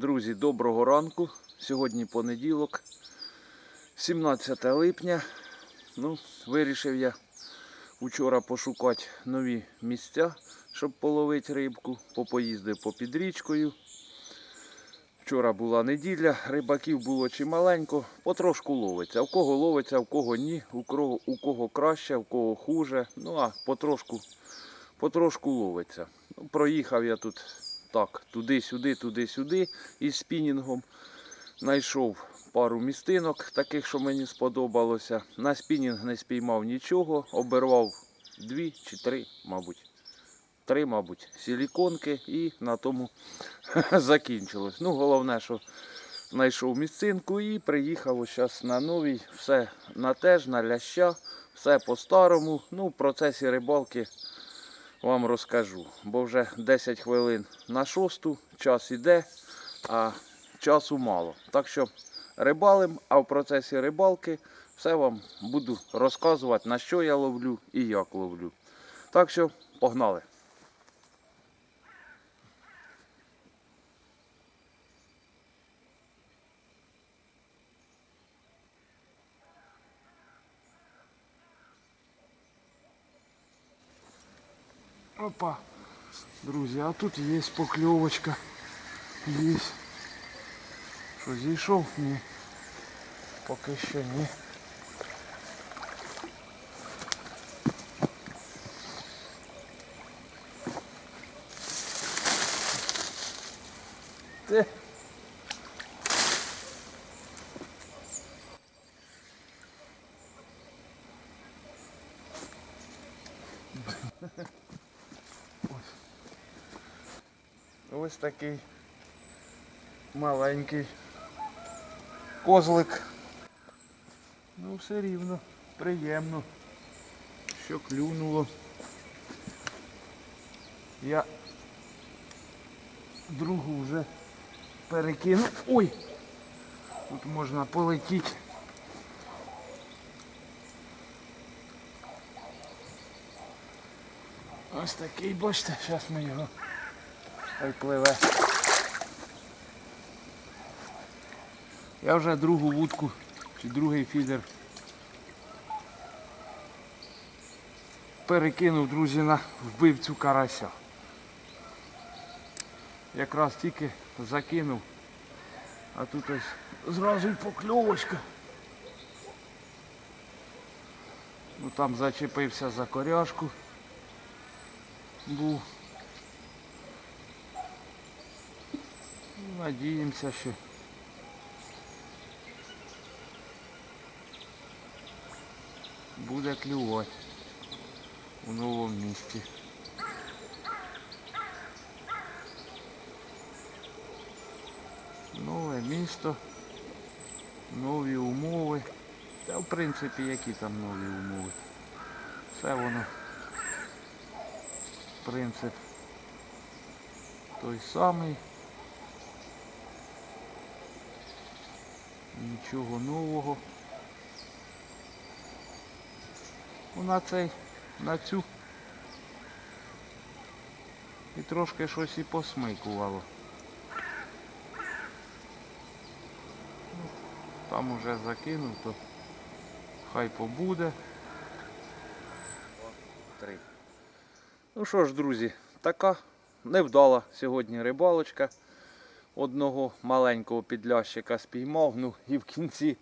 Друзі, доброго ранку. Сьогодні понеділок, 17 липня. Ну, вирішив я вчора пошукати нові місця, щоб половити рибку. Попоїздив по річкою. Вчора була неділя, рибаків було чималенько, потрошку ловиться. В кого ловиться, в кого ні, у кого, у кого краще, в кого хуже. Ну а потрошку, потрошку ловиться. Ну, проїхав я тут так, туди-сюди, туди-сюди із спінінгом. Знайшов пару містинок, таких, що мені сподобалося. На спінінг не спіймав нічого, обірвав дві чи три, мабуть. Три, мабуть, силіконки і на тому закінчилось. Ну, головне, що знайшов місцинку і приїхав зараз на новий. Все на теж, на ляща, все по-старому. Ну, в процесі рибалки вам розкажу. Бо вже 10 хвилин на шосту, час іде, а часу мало. Так що рибалим, а в процесі рибалки все вам буду розказувати, на що я ловлю і як ловлю. Так що погнали. Опа. Друзі, а тут є покльовочка. Є. Що зійшов? Ні. Поки що ні. Те. Ось такий маленький козлик. Ну все рівно, приємно, що клюнуло. Я другу вже перекинув. Ой! Тут можна полетіти. Ось такий, бачите, зараз ми його Пливе. Я вже другу вудку чи другий фідер перекинув, друзі, на вбивцю карася. Якраз тільки закинув, а тут ось зразу й покльовочка. Ну там зачепився за коряшку. Був. Надіємося, що буде клювати у новому місці. Нове місто, нові умови. Та в принципі які там нові умови. Все воно принцип той самий. Нічого нового. Ну, на цей, на цю. І трошки щось і посмикувало. Там уже закинув, то хай побуде. Три. Ну що ж, друзі, така невдала сьогодні рибалочка одного маленького підлящика спіймав, ну і в кінці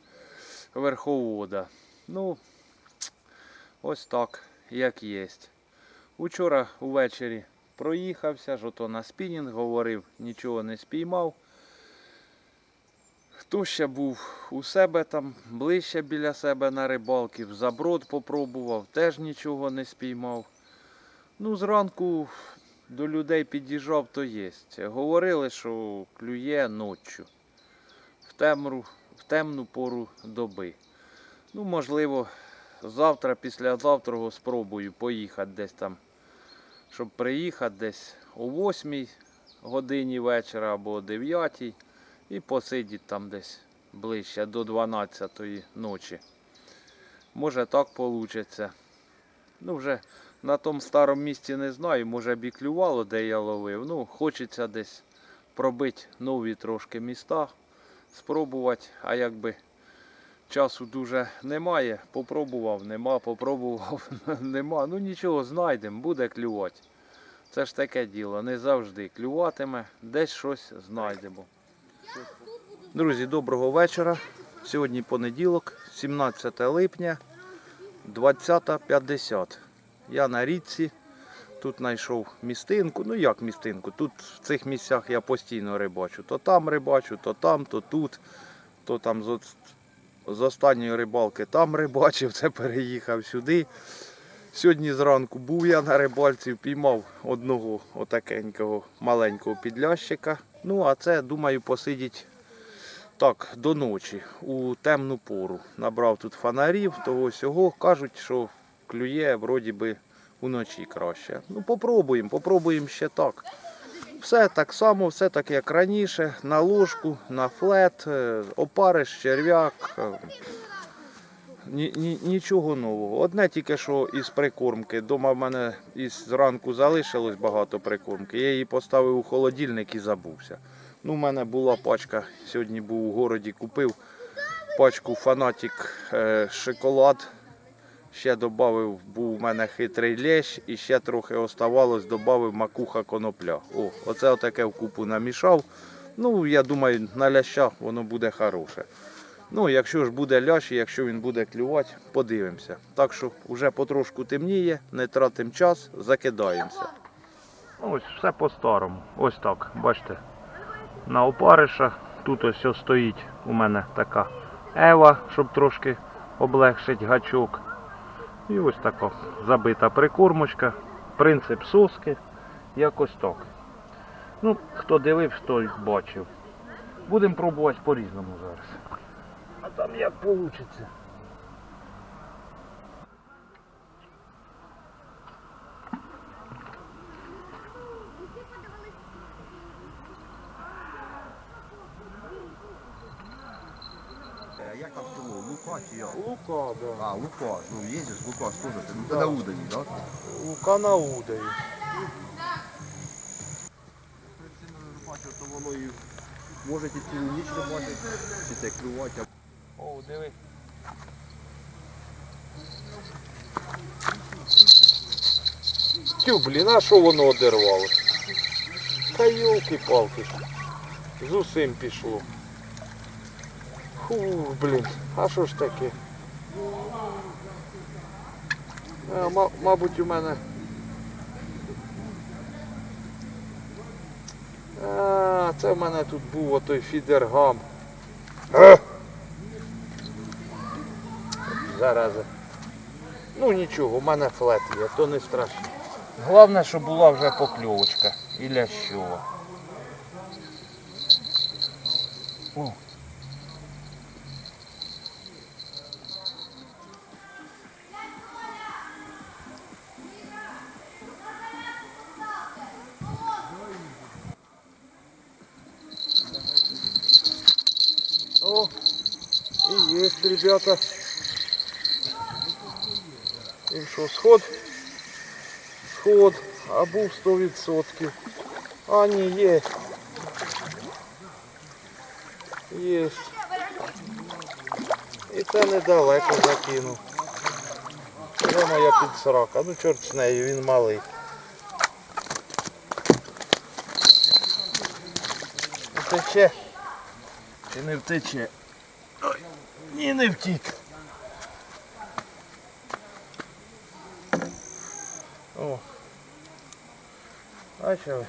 верховода. Ну, ось так, як є. Учора увечері проїхався, ж ото на спінінг говорив, нічого не спіймав. Хто ще був у себе там, ближче біля себе на рибалки, в заброд попробував, теж нічого не спіймав. Ну, зранку до людей під'їжджав, то є. Говорили, що клює ночі. В темру, в темну пору доби. Ну, можливо, завтра, післязавтра спробую поїхати десь там, щоб приїхати десь о 8 годині вечора або о 9 і посидіти там десь ближче до 12 ночі. Може так вийде. Ну, вже на тому старому місці не знаю, може б і клювало, де я ловив. Ну, хочеться десь пробити нові трошки міста, спробувати, а якби часу дуже немає, попробував, нема, попробував, нема. Ну нічого, знайдемо, буде клювати. Це ж таке діло, не завжди клюватиме, десь щось знайдемо. Друзі, доброго вечора. Сьогодні понеділок, 17 липня, 20.50. Я на річці. Тут знайшов містинку. Ну як містинку? Тут в цих місцях я постійно рибачу. То там рибачу, то там, то тут, то там з, з останньої рибалки там рибачив, це переїхав сюди. Сьогодні зранку був я на рибальці, впіймав одного отакенького маленького підлящика. Ну, а це, думаю, посидіть так, до ночі, у темну пору. Набрав тут фонарів, того сього. Кажуть, що клює вроді би уночі краще. Ну, попробуємо, попробуємо ще так. Все так само, все так як раніше. На ложку, на флет, е, опариш, черв'як. е, ні, ні, нічого нового. Одне тільки що із прикормки. Дома в мене із зранку залишилось багато прикормки. Я її поставив у холодильник і забувся. Ну, у мене була пачка, сьогодні був у городі, купив пачку фанатік е, шоколад. Ще додав, був у мене хитрий лещ і ще трохи оставалось, додав макуха конопля. О, оце отаке вкупу намішав. Ну, я думаю, на ляща воно буде хороше. Ну, якщо ж буде лящ, якщо він буде клювати, подивимося. Так що вже потрошку темніє, не тратимо час, закидаємося. Ось все по-старому. Ось так, бачите. На опариша. Тут ось стоїть у мене така ева, щоб трошки облегшити гачок. І ось така забита прикормочка. Принцип соски. Якось так. Ну, хто дивився, той бачив. Будемо пробувати по-різному зараз. А там як вийде. Лука? Лука, да. А, Лука. Ну, ездишь, Лука. Ты, ну, когда удані, да? Лука на бачив, то воно і може цілу ніч рибачити, чи це клювати, О, диви. Тю, блін, а що воно одервало? Та йолки-палки. З усім пішло. Фу, блін, а що ж таке? А, мабуть, у мене. А, це в мене тут був отой фідергам. А! Зараза. Ну нічого, у мене флет є, то не страшно. Головне, щоб була вже покльовочка і лящова. О, ребята. І що, сход? Сход, а був 100%. А, ні, є. Є. І це недалеко закинув. Це моя підсрака. Ну чорт з нею, він малий. Втече. Чи не втече? Ні, не втік. О. Бачили?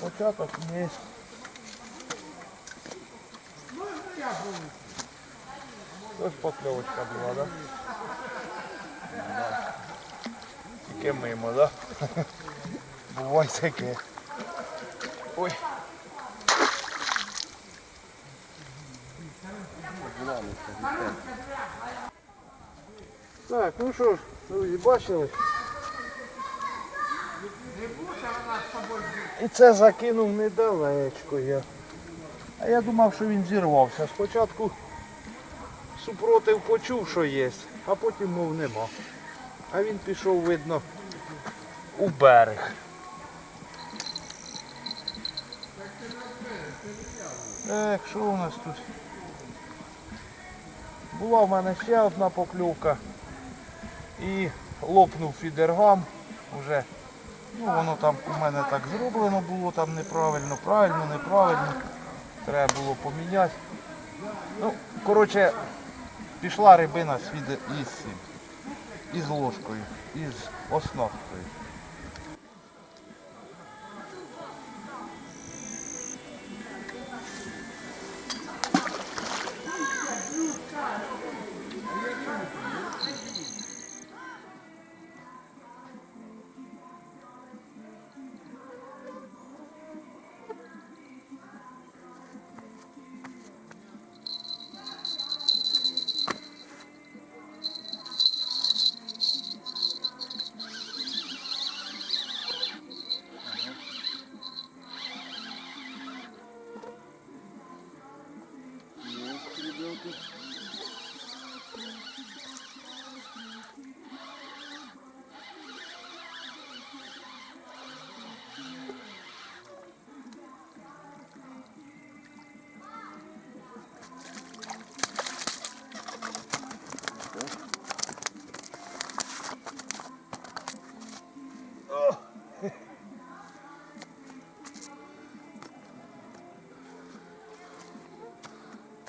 Початок є. Ось покльовочка була, да? Тільки мимо, да? Буває таке. Ой. Так, ну що ж, друзі, бачили? І це закинув недалечко я. А я думав, що він зірвався. Спочатку супротив почув, що є, а потім мов нема. А він пішов, видно, у берег. Так, що у нас тут? Була в мене ще одна покльовка. І лопнув фідергам. Уже, ну воно там у мене так зроблено було, там неправильно, правильно, неправильно. Треба було поміняти. Ну, коротше, пішла рибина з із. Із ложкою, із оснасткою.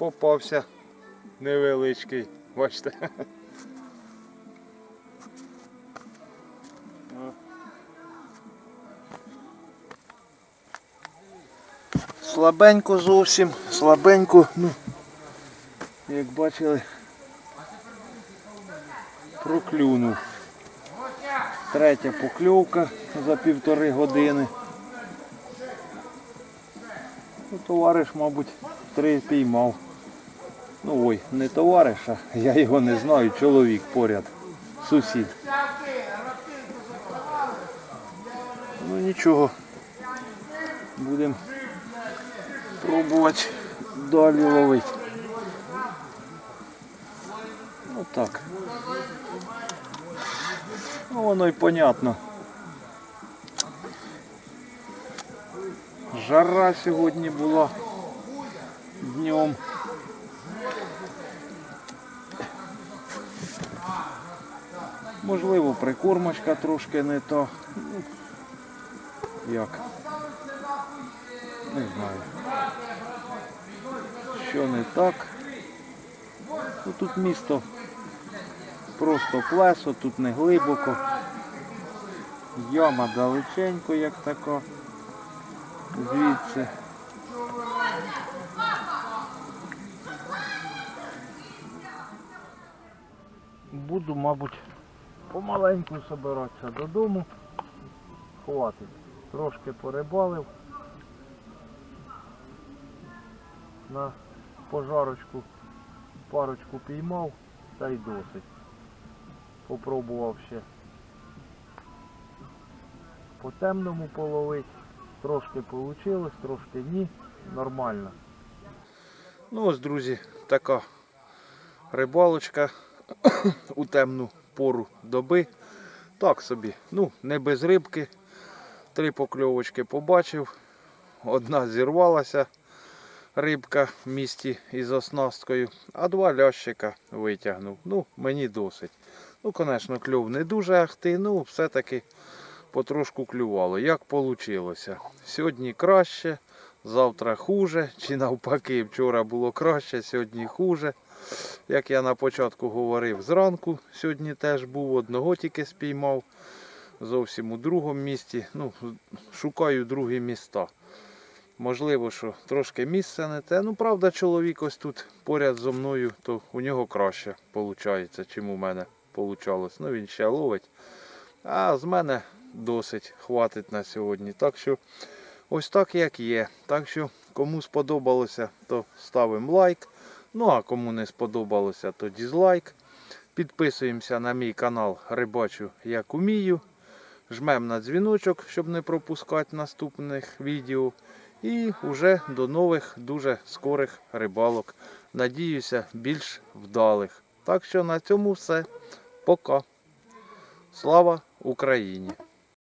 Попався невеличкий, бачите. Слабенько зовсім, слабенько, ну, як бачили, проклюнув. Третя покльовка за півтори години. Ну, товариш, мабуть, три піймав. Ну ой, не товариш, а я його не знаю, чоловік поряд, сусід. Ну нічого. Будемо пробувати далі ловити. Ну так. Ну воно й понятно. Жара сьогодні була днем. Можливо, прикормочка трошки не то. Як? Не знаю. Що не так. Ну, тут місто просто плесо, тут не глибоко. Яма далеченько, як така. Звідси. Буду, мабуть, помаленьку собиратися додому. Хватить. Трошки порибалив. На пожарочку парочку піймав та й досить. Попробував ще по темному половити. Трошки вийшло, трошки ні. Нормально. Ну ось, друзі, така рибалочка у темну пору доби. Так собі. Ну, не без рибки. Три покльовочки побачив. Одна зірвалася рибка в місті із оснасткою, а два лящика витягнув. Ну, мені досить. Ну, звісно, кльов не дуже ахти, ну все-таки потрошку клювало. Як вийшло? Сьогодні краще, завтра хуже, чи навпаки, вчора було краще, сьогодні хуже. Як я на початку говорив, зранку сьогодні теж був, одного тільки спіймав. Зовсім у другому місті. Ну, шукаю другі міста. Можливо, що трошки місце не те. Ну, правда, чоловік ось тут поряд зо мною, то у нього краще виходить, чим у мене вийшло. Ну, він ще ловить. А з мене досить хватить на сьогодні. Так що ось так як є. Так що кому сподобалося, то ставимо лайк. Ну а кому не сподобалося, то дізлайк. Підписуємося на мій канал Рибачу як умію. Жмемо на дзвіночок, щоб не пропускати наступних відео. І вже до нових дуже скорих рибалок. Надіюся, більш вдалих. Так що на цьому все. Пока. Слава Україні!